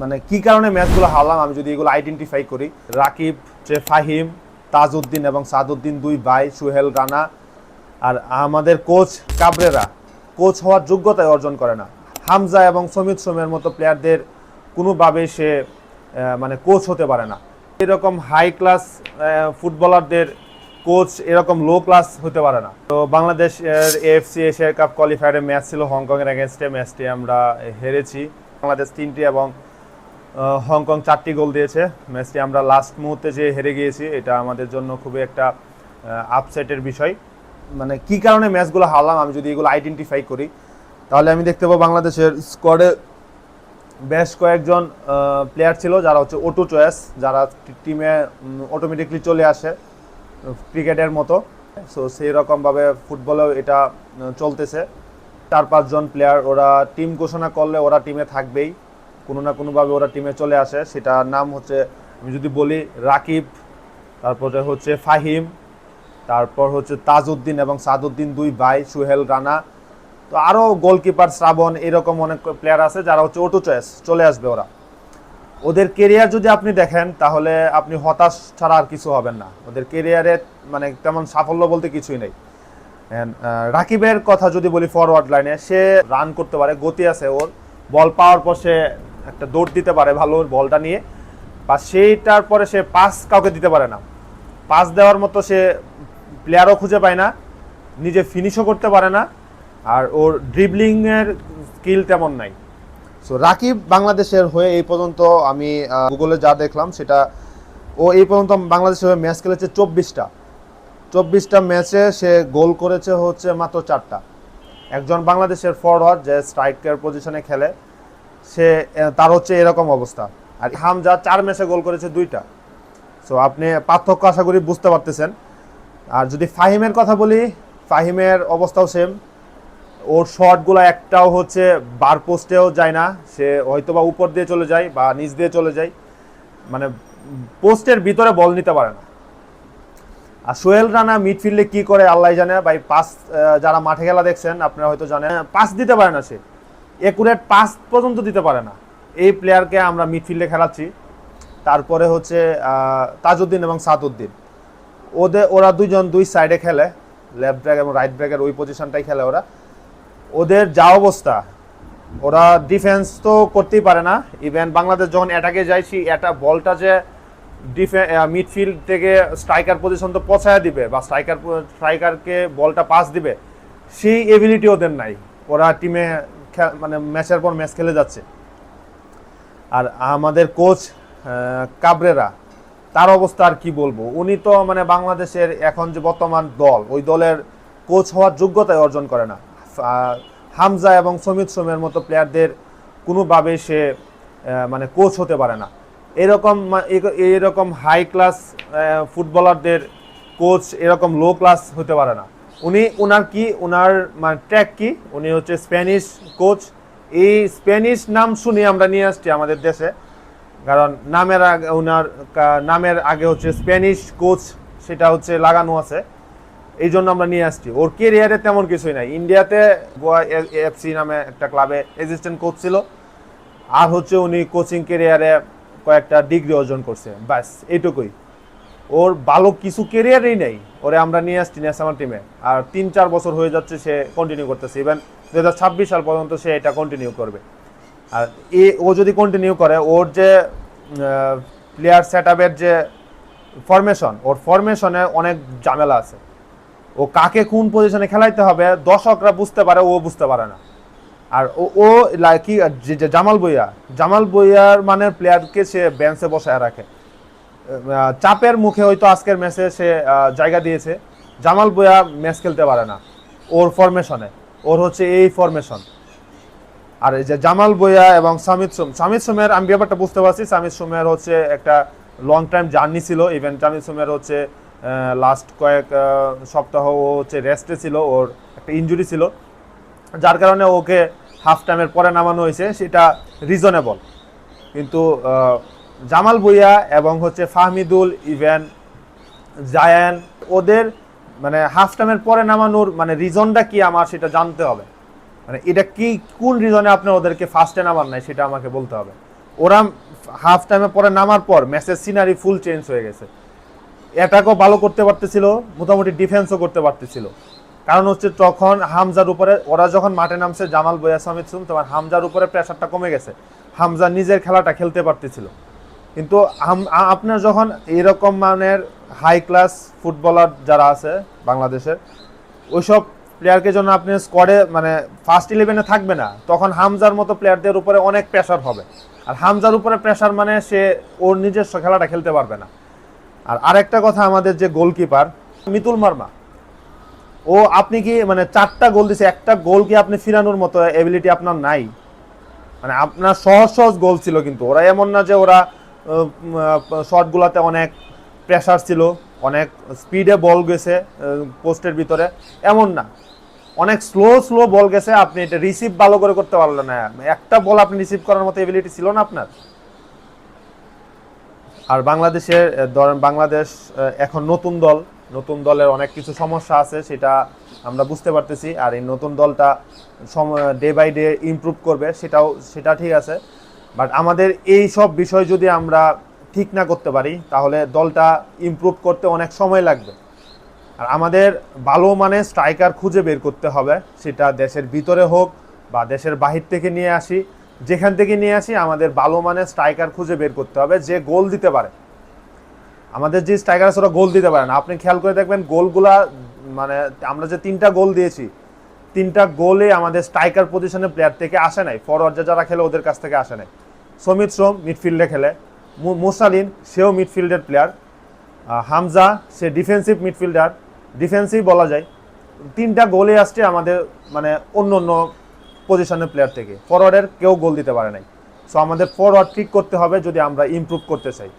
মানে কি কারণে ম্যাচগুলো হারলাম? আমি যদি এগুলো আইডেন্টিফাই করি, রাকিব যে ফাহিম, তাজউদ্দিন এবং সাদউদ্দিন দুই ভাই, সুহেল রানা আর আমাদের কোচ কাবরেরা। কোচ হওয়ার যোগ্যতায় অর্জন করে না। হামজা এবং সমিত সোমের মতো প্লেয়ারদের কোনোভাবেই সে মানে কোচ হতে পারে না। এরকম হাই ক্লাস ফুটবলারদের কোচ এরকম লো ক্লাস হতে পারে না। তো বাংলাদেশ এএফসি এশিয়া কাপ কোয়ালিফায়ারে ম্যাচ ছিল হংকংয়ের এগেনস্টে ম্যাচটি আমরা হেরেছি। বাংলাদেশ তিনটি এবং হংকং চারটি গোল দিয়েছে। ম্যাচটি আমরা লাস্ট মুহূর্তে যে হেরে গিয়েছি, এটা আমাদের জন্য খুবই একটা আপসেটের বিষয়। মানে কি কারণে ম্যাচগুলো হারলাম, আমি যদি এগুলো আইডেন্টিফাই করি, তাহলে আমি দেখতে পাবো বাংলাদেশের স্কোয়াডে বেশ কয়েকজন প্লেয়ার ছিল, যারা হচ্ছে অটো চয়েস যারা টিমে অটোমেটিকলি চলে আসে, ক্রিকেটের মতো। সো সেই রকমভাবে ফুটবলেও এটা চলতেছে। চার পাঁচজন প্লেয়ার ওরা টিম ঘোষণা করলে ওরা টিমে থাকবেই। কোনো না কোনোভাবে ওরা টিমে চলে আসে। সেটার নাম হচ্ছে, আমি যদি বলি, রাকিব, তারপরে হচ্ছে ফাহিম, তারপর হচ্ছে তাজউদ্দিন এবং সাদউদ্দিন দুই ভাই, সুহেল রানা। তো আরও গোলকিপার শ্রাবণ, এরকম অনেক প্লেয়ার আছে যারা হচ্ছে অটো চয়েস চলে আসবে ওরা। ওদের কেরিয়ার যদি আপনি দেখেন, তাহলে আপনি হতাশ ছাড়া আর কিছু হবেন না। ওদের কেরিয়ারে মানে তেমন সাফল্য বলতে কিছুই নেই। রাকিবের কথা যদি বলি ফরওয়ার্ড লাইনে সে রান করতে পারে, গতি আছে ওর। বল পাওয়ার পর সে একটা দৌড় দিতে পারে ভালো বলটা নিয়ে, বা সেইটার পরে সে পাস কাউকে দিতে পারে না। পাস দেওয়ার মতো সে প্লেয়ারও খুঁজে পায় না, নিজে ফিনিশও করতে পারে না, আর ওর ড্রিবলিংয়ের স্কিল তেমন নাই। সো রাকিব বাংলাদেশের হয়ে এই পর্যন্ত আমি গুগলে যা দেখলাম সেটা, ও এই পর্যন্ত বাংলাদেশের হয়ে ম্যাচ খেলেছে চব্বিশটা। চব্বিশটা ম্যাচে সে গোল করেছে হচ্ছে মাত্র চারটা। একজন বাংলাদেশের ফরওয়ার্ড যে স্ট্রাইকার পজিশনে খেলে সে তার হচ্ছে এরকম অবস্থা। আর হামজা চার ম্যাচে গোল করেছে দুইটা। সো আপনি পার্থক্য আশা করি বুঝতে পারতেছেন। আর যদি ফাহিমের কথা বলি, ফাহিমের অবস্থাও সেম ওর শটগুলো একটাও হচ্ছে বার পোস্টেও যায় না। সে হয়তো বা উপর দিয়ে চলে যায় বা নিচ দিয়ে চলে যায়। মানে পোস্টের ভিতরে বল নিতে পারে না। আর সোহেল রানা মিডফিল্ডে কি করে আল্লাহ জানে। ভাই পাস যারা মাঠে খেলা দেখছেন, আপনারা হয়তো জানেন। পাস দিতে পারে না সে। একুরেট পাস পর্যন্ত দিতে পারে না। এই প্লেয়ারকে আমরা মিডফিল্ডে খেলাচ্ছি। তারপরে হচ্ছে তাজউদ্দিন এবং সাদউদ্দিন। ওদের ওরা দুজন দুই সাইডে খেলে লেফট ব্যাক এবং রাইট ব্যাকের ওই পজিশনটাই খেলে ওরা। ওদের যা অবস্থা, ওরা ডিফেন্স তো করতেই পারে না। ইভেন বাংলাদেশ যখন অ্যাটাকে যায়, সেই অ্যাটা বলটা যে ডিফে মিডফিল্ড থেকে স্ট্রাইকার পজিশন তো পছায়া দিবে বা স্ট্রাইকার স্ট্রাইকারকে বলটা পাস দিবে, সেই এবিলিটি ওদের নাই। ওরা টিমে মানে ম্যাচের পর ম্যাচ খেলে যাচ্ছে। আর আমাদের কোচ কাবরেরা, তার অবস্থা আর কি বলব? উনি তো মানে বাংলাদেশের এখন যে বর্তমান দল, ওই দলের কোচ হওয়ার যোগ্যতাই অর্জন করে না। হামজা এবং সমিত সোমের মতো প্লেয়ারদের কোনোভাবেই সে মানে কোচ হতে পারে না। এরকম এরকম হাই ক্লাস ফুটবলারদের কোচ এরকম লো ক্লাস হতে পারে না। উনি ওনার কি? ওনার মানে ট্র্যাক কি? উনি হচ্ছে স্প্যানিশ কোচ এই স্প্যানিশ নাম শুনে আমরা নিয়ে আসছি আমাদের দেশে। কারণ নামের আগে ওনার নামের আগে হচ্ছে স্প্যানিশ কোচ সেটা হচ্ছে লাগানো আছে। এই জন্য আমরা নিয়ে আসছি। ওর কেরিয়ারে তেমন কিছুই নাই। ইন্ডিয়াতে গোয়া এফসি নামে একটা ক্লাবে অ্যাসিস্ট্যান্ট কোচ ছিল। আর হচ্ছে উনি কোচিং কেরিয়ারে কয়েকটা ডিগ্রি অর্জন করছে। ব্যাস, এইটুকুই। ওর ভালো কিছু কেরিয়ারই নেই। ওরে আমরা নিয়ে আসছি ন্যাশনাল টিমে আর তিন, চার বছর হয়ে যাচ্ছে সে কন্টিনিউ করতেছে। ইভেন দু ছাব্বিশ সাল পর্যন্ত সে এটা কন্টিনিউ করবে। আর এ, ও যদি কন্টিনিউ করে, ওর যে প্লেয়ার সেট যে ফরমেশন ওর ফরমেশনে অনেক ঝামেলা আছে। ও কাকে কোন পজিশনে খেলাইতে হবে, দর্শকরা বুঝতে পারে, ও বুঝতে পারে না। আর ও কি জামাল বইয়া জামাল বইয়ার মানে প্লেয়ারকে সে বেঞ্চে বসায় রাখে। চাপের মুখে হয়তো আজকের ম্যাচে সে জায়গা দিয়েছে। জামাল বইয়া ম্যাচ খেলতে পারে না। ওর ফরমেশনে ওর হচ্ছে এই ফরমেশন আর এই যে জামাল বইয়া এবং সামিদ সোম। সামিদ সোমের, আমি ব্যাপারটা বুঝতে পারছি সামিদ সোমের হচ্ছে একটা লং টাইম জার্নি ছিল। ইভেন সামিদ সোমের হচ্ছে লাস্ট কয়েক সপ্তাহ ও হচ্ছে রেস্টে ছিল। ওর একটা ইনজুরি ছিল। যার কারণে ওকে হাফ টাইমের পরে নামানো হয়েছে। সেটা রিজনেবল কিন্তু জামাল ভুইয়া এবং হচ্ছে ফাহমিদুল ইভেন জায়ান, ওদের মানে হাফ টাইমের পরে নামানোর মানে রিজনটা কি আমার সেটা জানতে হবে। মানে এটা কি, কোন রিজনে আপনি ওদেরকে ফার্স্টে নামান নাই সেটা আমাকে বলতে হবে। ওরা হাফ টাইমে পরে নামার পর ম্যাচের সিনারি ফুল চেঞ্জ হয়ে গেছে। অ্যাটাকও ভালো করতে পারতেছিল, মোটামুটি ডিফেন্সও করতে পারতেছিল। কারণ হচ্ছে তখন হামজার উপরে, ওরা যখন মাঠে নামছে, জামাল বয়াস আহমেদ সুম, তোমার হামজার উপরে প্রেশারটা কমে গেছে। হামজা নিজের খেলাটা খেলতে পারতেছিল। কিন্তু আপনার যখন এরকম মানের হাই ক্লাস ফুটবলার যারা আছে বাংলাদেশের, ওইসব প্লেয়ারকে জন্য আপনি স্কোয়াডে মানে ফার্স্ট ইলেভেনে থাকবে না। তখন হামজার মতো প্লেয়ারদের উপরে অনেক প্রেশার হবে। আর হামজার উপরে প্রেশার মানে সে ওর নিজস্ব খেলাটা খেলতে পারবে না। আর আরেকটা কথা আমাদের যে গোলকিপার মিতুল মার্মা। ও আপনি কি মানে চারটা গোল দিছে, একটা গোল কি আপনি ফিরানোর মতো এবিলিটি আপনার নাই? মানে আপনার সহজ সহজ গোল ছিল কিন্তু। ওরা এমন না যে ওরা শটগুলোতে অনেক প্রেশার ছিল, অনেক স্পিডে বল গেছে পোস্টের ভিতরে। এমন না। অনেক স্লো স্লো বল গেছে, আপনি এটা রিসিভ ভালো করে করতে পারলেন না। একটা বল আপনি রিসিভ করার মতো এবিলিটি ছিল না আপনার। আর বাংলাদেশের ধরেন বাংলাদেশ এখন নতুন দল। নতুন দলের অনেক কিছু সমস্যা আছে, সেটা আমরা বুঝতে পারতেছি। আর এই নতুন দলটা ডে বাই ডে ইমপ্রুভ করবে, সেটাও সেটা ঠিক আছে। বাট আমাদের এই সব বিষয় যদি আমরা ঠিক না করতে পারি, তাহলে দলটা ইমপ্রুভ করতে অনেক সময় লাগবে। আর আমাদের ভালো মানে স্ট্রাইকার খুঁজে বের করতে হবে, সেটা দেশের ভিতরে হোক বা দেশের বাহির থেকে নিয়ে আসি। যেখান থেকে নিয়ে আসি, আমাদের ভালো মানে স্ট্রাইকার খুঁজে বের করতে হবে, যে গোল দিতে পারে। আমাদের যে স্ট্রাইকার আছে, ওরা গোল দিতে পারে না। আপনি খেয়াল করে দেখবেন, গোলগুলা মানে আমরা যে তিনটা গোল দিয়েছি, তিনটা গোলে আমাদের স্ট্রাইকার পজিশনের প্লেয়ার থেকে আসে নাই। ফরওয়ার্ড যারা খেলে, ওদের কাছ থেকে আসে নাই। সমিত শ্রম মিডফিল্ডে খেলে। মোসালিন, সেও মিডফিল্ডের প্লেয়ার হামজা, সে ডিফেন্সিভ মিডফিল্ডার ডিফেন্সিভ বলা যায়। তিনটা গোলে আসছে আমাদের মানে অন্য অন্য পজিশনের প্লেয়ার থেকে। ফরওয়ার্ডের কেউ গোল দিতে পারে নাই। সো আমাদের ফরওয়ার্ড ঠিক করতে হবে যদি আমরা ইম্প্রুভ করতে চাই।